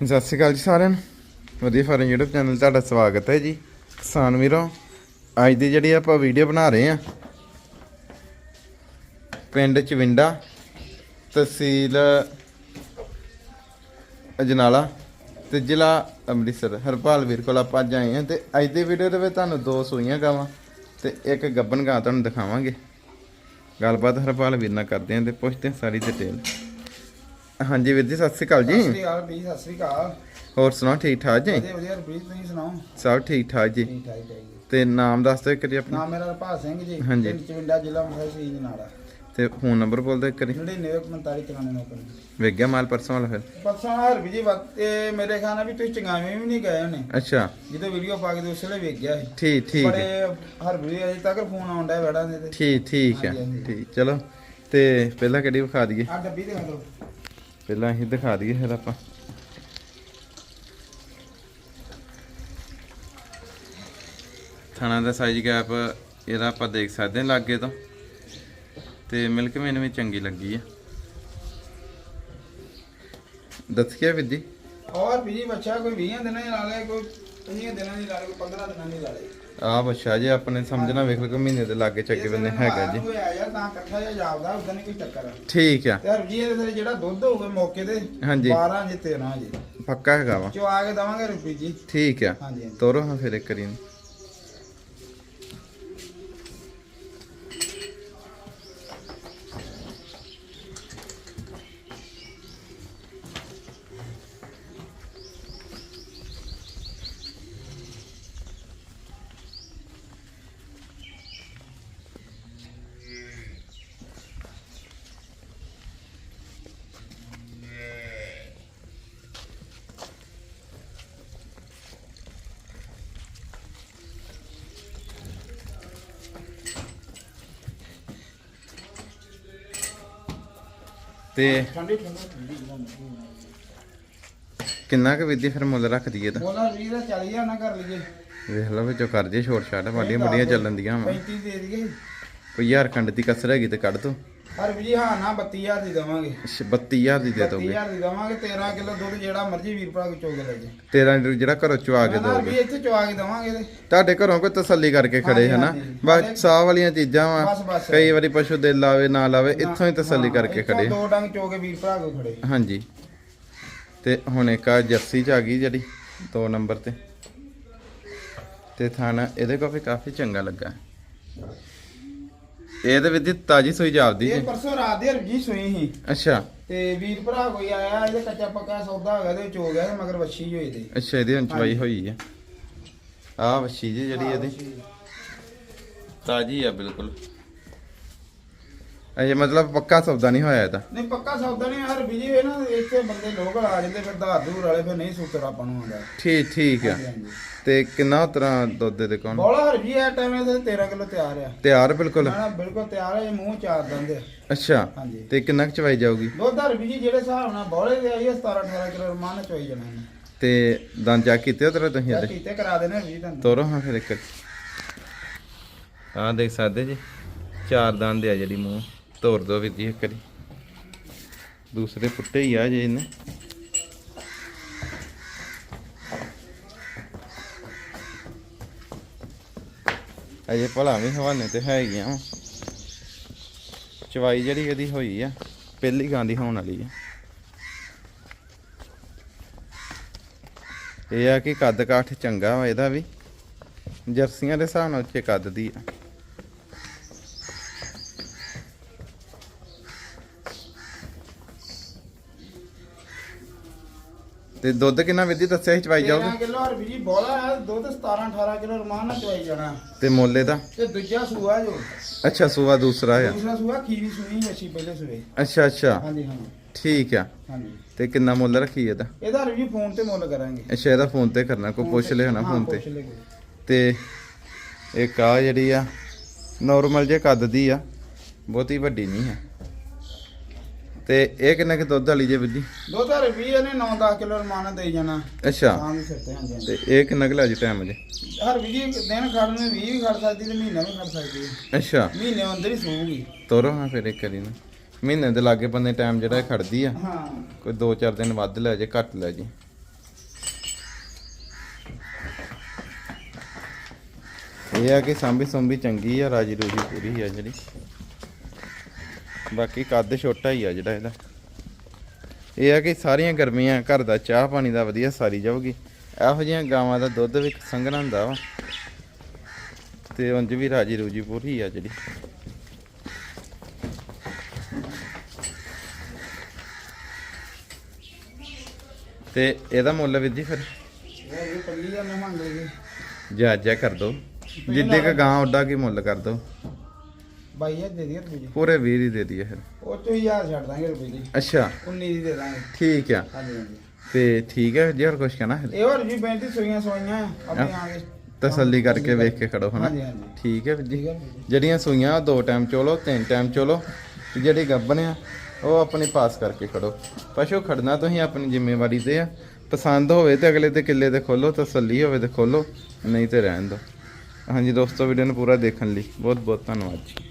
ਸਤਿ ਸ਼੍ਰੀ ਅਕਾਲ ਜੀ ਸਾਰਿਆਂ ਨੂੰ। ਵਧੀਆ ਫਾਰਮ YouTube ਚੈਨਲ ਤੁਹਾਡਾ ਸਵਾਗਤ ਹੈ ਜੀ। ਕਿਸਾਨ ਵੀਰੋ, ਅੱਜ ਦੀ ਜਿਹੜੀ ਆਪਾਂ ਵੀਡੀਓ ਬਣਾ ਰਹੇ ਆ ਪਿੰਡ ਚਵਿੰਡਾ, ਤਹਿਸੀਲ ਅਜਨਾਲਾ ਤੇ ਜ਼ਿਲ੍ਹਾ ਅੰਮ੍ਰਿਤਸਰ। ਹਰਪਾਲ ਵੀਰ ਕੋਲ ਆਪਾਂ ਅੱਜ ਆਏ ਆ ਤੇ ਅੱਜ ਦੀ ਵੀਡੀਓ ਦੇ ਵਿੱਚ ਤੁਹਾਨੂੰ ਦੋ ਸੂਈਆਂ ਗਾਵਾਂ ਤੇ ਇੱਕ ਗੱਬਨ ਗਾਂ ਤੁਹਾਨੂੰ ਦਿਖਾਵਾਂਗੇ। ਗੱਲਬਾਤ ਹਰਪਾਲ ਵੀਰ ਨਾਲ ਕਰਦੇ ਆ ਤੇ ਪੁੱਛਦੇ ਆ ਸਾਰੀ ਡਿਟੇਲ ਹਾਂਜੀ ਵੀਰ ਜੀ ਸਤਿ ਸ਼੍ਰੀ ਅਕਾਲ ਸਤਿ ਜੀ ਸ੍ਰੀ ਅਕਾਲ ਵੀ ਸਤਿ ਸ੍ਰੀ ਅਕਾਲ। ਹੋਰ ਸੁਣਾਓ ਠੀਕ ਠਾਕ ਜੀ? ਵਧੀਆ ਵਧੀਆ ਰੁਪੀਸ ਤੁਸੀਂ ਸੁਣਾਓ? ਸਭ ਠੀਕ ਠਾਕ ਜੀ। ਠੀਕ ਠਾਕ ਚਾਹੀਏ ਤੇ ਨਾਮ ਦੱਸ ਦਿਓ ਇੱਕ ਵਾਰੀ ਆਪਣਾ। ਨਾਮ ਮੇਰਾ ਰਪਾਲ ਸਿੰਘ ਜੀ ਹਾਂਜੀ। ਪਿੰਡ ਚਵਿੰਡਾ ਜ਼ਿਲ੍ਹਾ ਮੁਖੀ ਸੀ ਨਾਲਾ ਤੇ ਫੋਨ ਨੰਬਰ ਬੋਲ ਦਿਓ ਇੱਕ ਵਾਰੀ। 9945 ਚਲਾਣੇ ਨੌਕਰ ਵੇਖ ਗਿਆ ਮਾਲ ਪਰਸੋਂ ਵਾਲਾ ਫਿਰ। ਪਰਸੋਂ ਹਰ ਵੀ ਜੀ ਵਤ- ਇਹ ਮੇਰੇ ਖਿਆਲ ਨਾਲ ਵੀ ਤੁਸੀਂ ਚੰਗਾਵੇਂ ਵੀ ਨਹੀਂ ਗਏ ਹੋਣੇ। ਅੱਛਾ। ਜਦੋਂ ਵੀਡੀਓ ਪਾ ਕੇ ਵੇਲੇ ਵੇਖ ਗਿਆ ਸੀ। ਠੀਕ ਠੀਕ। ਬੜੇ ਹੈ। ਹਰ ਵੀ ਅਜੇ ਤੱਕ ਫੋਨ ਆਉਂਦਾ ਵੜਾ ਦੇ ਤੇ। ਠੀਕ ਠੀਕ ਹੈ ਹਾਂਜੀ, ਹਾਂਜੀ। ਠੀਕ ਚਲੋ। ਤੇ ਪਹਿਲਾਂ ਕਿਹੜੀ ਵਿਖਾ ਦਈਏ? ਆ ਡੱਬੀ ਦੇ ਦੋ ਪਹਿਲਾਂ ਅਸੀਂ ਦਿਖਾ ਦਈਏ ਫਿਰ ਆਪਾਂ। ਥਾਣਾ ਦਾ ਸਾਈਜ਼ ਗੈਪ ਇਹਦਾ ਆਪਾਂ ਦੇਖ ਸਕਦੇ ਹਾਂ ਲਾਗੇ ਤੋਂ। ਤੇ ਮਿਲਕ ਮੈਨੂੰ ਵੀ ਚੰਗੀ ਲੱਗੀ ਆ। ਦੱਸਿਆ ਵਿਧੀ ਔਰ ਵੀ ਬੱਚਾ ਕੋਈ 20 ਦਿਨਾਂ ਦੀ ਕੋਈ 20 ਦਿਨਾਂ ਦੀ ਲਾ ਲੇ ਕੋਈ 15 ਦਿਨਾਂ ਦੀ ਲਾ ਲੇ ਆ ਬੱਚਾ ਜੇ ਆਪਣੇ ਸਮਝਣਾ ਵੇਖ ਲਓ ਕਿ ਮਹੀਨੇ ਦੇ ਲਾਗੇ ਚੱਗੇ ਬੰਨੇ ਹੈਗਾ ਜੀ। ਕੋਈ ਆ ਯਾਰ ਤਾਂ ਇਕੱਠਾ ਜਿਹਾ ਜਾਪਦਾ ਉਦਾਂ ਨਹੀਂ ਕੋਈ ਚੱਕਰ ਠੀਕ ਆ। ਤੇ ਇਹਦੇ ਤੇ ਜਿਹੜਾ ਦੁੱਧ ਹੋਊਗਾ ਮੌਕੇ ਤੇ ਹਾਂਜੀ। 12 ਜੀ 13 ਜੀ। ਪੱਕਾ ਹੈਗਾ ਵਾ। ਚੋ ਆ ਕੇ ਦਵਾਂਗੇ ਰੁਪੀ ਜੀ। ਠੀਕ ਆ। ਤੋਰੋ ਹਾਂ ਫਿਰ ਇੱਕ ਕਰੀ ਤੇ ਕਿੰਨਾ ਕੁ ਵਿਧੀ ਫਿਰ ਮੁੱਲ ਰੱਖ ਦਈਏ ਤਾਂ? ਬੋਲਾ ਵੀਰ 40000 ਨਾ ਕਰ ਲਈਏ। ਵੇਖ ਲਓ ਵਿੱਚੋਂ ਕਰ ਜੇ ਛੋਟ ਛਾਟ ਵੱਡੀਆਂ ਵੱਡੀਆਂ ਚੱਲਣ ਦੀਆਂ ਵਾ। 35 ਦੇ ਦਈਏ। ਕੋਈ ਹਜ਼ਾਰ ਖੰਡ ਦੀ ਕਸਰ ਹੈਗੀ ਤੇ ਕੱਢ ਦੋ ਹਰ ਵੀ ਜੀ ਹਾਂ ਨਾ 32000 ਦੀ ਦਵਾਂਗੇ। 32000 ਦੀ ਦੇ ਦੋਗੇ? 32000 ਦੀ ਦਵਾਂਗੇ 13 ਕਿਲੋ ਦੁੱਧ ਜਿਹੜਾ ਮਰਜ਼ੀ ਵੀਰ ਭਰਾ ਕੋ ਚੋਗ ਲੈ ਜੇ। 13 ਲੀਟਰ ਜਿਹੜਾ ਘਰੋਂ ਚਵਾ ਕੇ ਨਾ ਵੀ ਦੋਗੇ? ਇੱਥੇ ਚਵਾ ਕੇ ਦਵਾਂਗੇ ਤੇ। ਤੁਹਾਡੇ ਘਰੋਂ ਕੋਈ ਤਸੱਲੀ ਕਰਕੇ ਖੜੇ ਹਨਾ। ਬਸ ਸਾਹ ਵਾਲੀਆਂ ਚੀਜ਼ਾਂ ਵਾ। ਕਈ ਵਾਰੀ ਪਸ਼ੂ ਦਿਲ ਲਾਵੇ ਨਾ ਲਾਵੇ ਇੱਥੋਂ ਹੀ ਤਸੱਲੀ ਕਰਕੇ ਖੜੇ। ਦੋ ਡੰਗ ਚੋ ਕੇ ਵੀਰ ਭਰਾ ਕੋ ਖੜੇ। ਹਾਂਜੀ। ਤੇ ਹੁਣ ਇੱਕ ਆ ਜਰਸੀ ਚ ਆ ਗਈ ਜਿਹੜੀ 2 ਨੰਬਰ ਤੇ। ਤੇ ਥਾਣਾ ਇਹਦੇ ਕੋਲ ਵੀ ਕਾਫੀ ਚੰਗਾ ਲੱਗਾ। ਇਹ ਤੇ ਵਿਧੀ ਤਾਜੀ ਸੋਈ ਜਾਪਦੀ ਇਹ ਪਰਸੋਂ ਰਾਤ ਦੀ ਹਰਜੀ ਸੂਈ ਸੀ। ਅੱਛਾ। ਤੇ ਵੀਰ ਭਰਾ ਕੋਈ ਆਇਆ ਇਹਦੇ ਕੱਚਾ ਪੱਕਾ ਸੌਦਾ ਹੈਗਾ ਤੇ ਚੋ ਗਿਆ ਤੇ ਮਗਰ ਵੱਛੀ ਹੋਈ ਤੇ ਅੱਛਾ ਇਹਦੀ ਅੰਚਵਾਈ ਹੋਈ ਆ। ਆ ਵੱਛੀ ਜੀ ਜਿਹੜੀ ਇਹਦੀ। ਤਾਜੀ ਆ ਬਿਲਕੁਲ। ਅਜੇ ਮਤਲਬ ਪੱਕਾ ਸੌਦਾ ਨਹੀਂ ਹੋਇਆ ਇਹਦਾ ਨਹੀਂ ਪੱਕਾ ਸੌਦਾ ਨਹੀਂ ਹਰ ਬਿਜ਼ੀ ਹੋਏ ਨਾ ਇੱਥੇ ਬੰਦੇ ਲੋਕਲ ਆ ਜਾਂਦੇ ਫਿਰ ਧਾਰ ਦੂਰ ਵਾਲੇ ਫਿਰ ਨਹੀਂ ਸੂਤਰ ਆਪਾਂ ਨੂੰ ਆਉਂਦਾ। ਠੀਕ ਠੀਕ ਆ। ਹਾਂਜੀ। ਤੇ ਕਿੰਨਾ ਤਰ੍ਹਾਂ ਦੁੱਧ ਦੇ ਕੋਣ ਬੋਲਾ ਹਰ ਵੀ ਇਹ ਟਾਈਮ ਤੇ 13 ਕਿਲੋ ਤਿਆਰ ਆ। ਤਿਆਰ ਬਿਲਕੁਲ? ਨਾ ਬਿਲਕੁਲ ਤਿਆਰ ਹੈ ਇਹ ਮੂੰਹ ਚਾਰ ਦੰਦੇ ਆ। ਅੱਛਾ ਹਾਂਜੀ। ਤੇ ਕਿੰਨਾ ਕੁ ਚਵਾਈ ਜਾਊਗੀ? ਦੁੱਧ ਹਰ ਵੀ ਜਿਹੜੇ ਹਿਸਾਬ ਨਾਲ ਬੋਲੇ ਦੇ ਆਈ 17 18 ਕਿਲੋ ਰਮਾਨ ਚੋਈ ਜਾਣਾ ਇਹਨੇ ਤੇ ਦੰਦ ਜਾ ਕੀਤੇ ਉਤਰੇ ਤੁਸੀਂ ਇਹ ਇਹਦੇ ਕੀਤੇ ਕਰਾ ਦੇਣੇ ਵੀ ਤੁਹਾਨੂੰ। ਤੋਰੋ ਹਾਂ ਫਿਰ ਇੱਕ। ਆਹ ਦੇਖ ਸਕਦੇ ਜੀ ਚਾਰ ਦੰਦ ਆ ਜਿਹੜੀ ਮੂੰਹ। ਤੋੜ ਦੋ ਵੀਰ ਜੀ ਇੱਕ ਵਾਰੀ। ਦੂਸਰੇ ਪੁੱਟੇ ਹੀ ਆ ਜੇ ਇਹਨੇ। ਅਜੇ ਭਲਾ ਵੀ ਹਵਾਨੇ ਤੇ ਹੈਗੀਆਂ ਵਾਂ। ਚਵਾਈ ਜਿਹੜੀ ਇਹਦੀ ਹੋਈ ਆ, ਪਹਿਲੀ ਗਾਂ ਦੀ ਹੋਣ ਵਾਲੀ ਆ। ਇਹ ਆ ਕਿ ਕੱਦ ਕਾਠ ਚੰਗਾ ਵਾ ਇਹਦਾ ਵੀ। ਜਰਸੀਆਂ ਦੇ ਹਿਸਾਬ ਨਾਲ ਉੱਚੇ ਕੱਦ ਦੀ ਆ। ਤੇ ਦੁੱਧ ਕਿੰਨਾ ਵਿਧੀ ਦੱਸਿਆ ਸੀ ਚਵਾਈ 13 ਜਾਊਗਾ ਕਿਲੋ ਹਰ ਵੀ ਬੋਲਾ ਹੈ ਦੁੱਧ 17 18 ਕਿਲੋ ਰਮਾਨ ਨਾਲ ਚੋਈ ਜਾਣਾ। ਤੇ ਮੋਲੇ ਦਾ? ਤੇ ਦੂਜਾ ਸੂਆ ਜੋ। ਅੱਛਾ ਸੂਆ ਦੂਸਰਾ ਆ। ਦੂਸਰਾ ਸੂਆ ਖੀਰੀ ਸੂਈ ਅੱਛੀ ਪਹਿਲੇ ਸੂਏ ਅੱਛਾ ਅੱਛਾ। ਹਾਂਜੀ ਹਾਂ ਠੀਕ ਆ। ਹਾਂਜੀ। ਤੇ ਕਿੰਨਾ ਮੁੱਲ ਰੱਖੀ ਇਹਦਾ? ਇਹਦਾ ਰਿਵਿਊ ਫੋਨ ਤੇ ਮੁੱਲ ਕਰਾਂਗੇ। ਅੱਛਾ ਇਹਦਾ ਫੋਨ ਤੇ ਕਰਨਾ ਕੋਈ ਪੁੱਛ ਲਿਆ ਨਾ ਹਾਂ, ਫੋਨ ਤੇ। ਤੇ ਇੱਕ ਆ ਜਿਹੜੀ ਆ ਨਾਰਮਲ ਜੇ ਕੱਦ ਦੀ ਆ ਬਹੁਤੀ ਵੱਡੀ ਨਹੀਂ ਹੈ ਤੇ ਇਹ ਕਿੰਨਾ ਕਿ ਦੁੱਧ ਵਾਲੀ ਜੇ ਵੀਰ ਦੁੱਧ ਵਾਲੀ 20 ਇਹਨੇ 9-10 ਕਿਲੋ ਰਮਾਨ ਦੇਈ ਜਾਣਾ। ਅੱਛਾ। ਤੇ ਇਹ ਕਿੰਨਾ ਕਿ ਲੈ ਜੀ ਟਾਈਮ ਜੇ? ਹਰ ਵੀ ਦਿਨ ਖੜਨ ਨੂੰ 20 ਵੀ ਖੜ ਸਕਦੀ ਤੇ ਮਹੀਨਾ ਵੀ ਖੜ ਸਕਦੀ ਅੱਛਾ। ਮਹੀਨੇ ਅੰਦਰ ਹੀ ਸੂਗੀ। ਤੋਰੋ ਹਾਂ ਫਿਰ ਇੱਕ ਵਾਰੀ ਮਹੀਨੇ ਦੇ ਲਾਗੇ ਬੰਨੇ ਟਾਈਮ ਜਿਹੜਾ ਖੜਦੀ ਆ। ਕੋਈ 2-4 ਦਿਨ ਵੱਧ ਲੈ ਜੇ ਘੱਟ ਲੈ ਜੇ। ਇਹ ਆ ਕੇ ਸਾਂਭੀ ਸੁੰਭੀ ਚੰਗੀ ਆ ਰਾਜੀ ਰੋਜੀ ਪੂਰੀ ਆ ਜਿਹੜੀ। ਬਾਕੀ ਕੱਦ ਛੋਟਾ ਹੀ ਆ ਜਿਹੜਾ ਇਹਦਾ। ਇਹ ਆ ਕਿ ਸਾਰੀਆਂ ਗਰਮੀਆਂ ਘਰ ਦਾ ਚਾਹ ਪਾਣੀ ਦਾ ਵਧੀਆ ਸਾਰੀ ਜਾਊਗੀ। ਇਹੋ ਜਿਹੀਆਂ ਗਾਵਾਂ ਦਾ ਦੁੱਧ ਵੀ ਸੰਘਣਾ ਹੁੰਦਾ ਵਾ। ਤੇ ਉਂਝ ਵੀ ਰਾਜੀ ਰੂਜੀ ਪੂਰੀ ਆ ਜਿਹੜੀ। ਤੇ ਇਹਦਾ ਮੁੱਲ ਵੀਰ ਜੀ ਫਿਰ? ਇਹ ਵੀ ਪੱਲੀ ਜਾਂਦੇ ਮੰਗ ਲਈਏ ਜਾਇਜ਼ਾ ਕਰ ਦੋ। ਜਿੱਦੇ ਕ ਗਾਂ ਉੱਡਾ ਕੀ ਮੁੱਲ ਕਰ ਦੋ। ਦੇ ਰੁਪਏ ਪੂਰੇ 20 ਹੀ ਦੇ ਦਈਏ ਫਿਰ। ਉਹ ਤੋਂ ਹਜ਼ਾਰ ਛੱਡ ਦਾਂਗੇ ਰੁਪਏ ਜੀ ਅੱਛਾ। 19 ਦੀ ਦੇ ਦਾਂਗੇ। ਠੀਕ ਆ। ਹਾਂਜੀ ਹਾਂਜੀ। ਤੇ ਠੀਕ ਹੈ ਜੀ ਹੋਰ ਕੁਝ ਕਹਿਣਾ ਹੈ। ਇਹ ਹੋਰ ਜੀ 35 ਸੂਈਆਂ ਸੋਈਆਂ ਆਪਣੇ ਆ ਕੇ ਤਸੱਲੀ ਕਰਕੇ ਵੇਖ ਕੇ ਖੜੋ ਹਨਾ? ਠੀਕ ਹੈ ਜੀ। ਜਿਹੜੀਆਂ ਸੂਈਆਂ ਦੋ ਟਾਈਮ ਚੋਲੋ ਤਿੰਨ ਟਾਈਮ ਚੋਲੋ। ਤੇ ਜਿਹੜੀ ਗੱਬਨ ਆ ਉਹ ਆਪਣੀ ਪਾਸ ਕਰਕੇ ਖੜੋ। ਪਸ਼ੂ ਖੜਨਾ ਤੁਸੀਂ ਆਪਣੀ ਜ਼ਿੰਮੇਵਾਰੀ ਤੇ ਆ। ਪਸੰਦ ਹੋਵੇ ਤੇ ਅਗਲੇ ਤੇ ਕਿੱਲੇ ਤੇ ਖੋਲੋ ਤਸੱਲੀ ਹੋਵੇ ਤੇ ਖੋਲੋ ਨਹੀਂ ਤੇ ਰਹਿਣ ਦਿਓ। ਹਾਂਜੀ ਦੋਸਤੋ ਵੀਡੀਓ ਨੂੰ ਪੂਰਾ ਦੇਖਣ ਲਈ ਬਹੁਤ ਬਹੁਤ ਧੰਨਵਾਦ ਜੀ।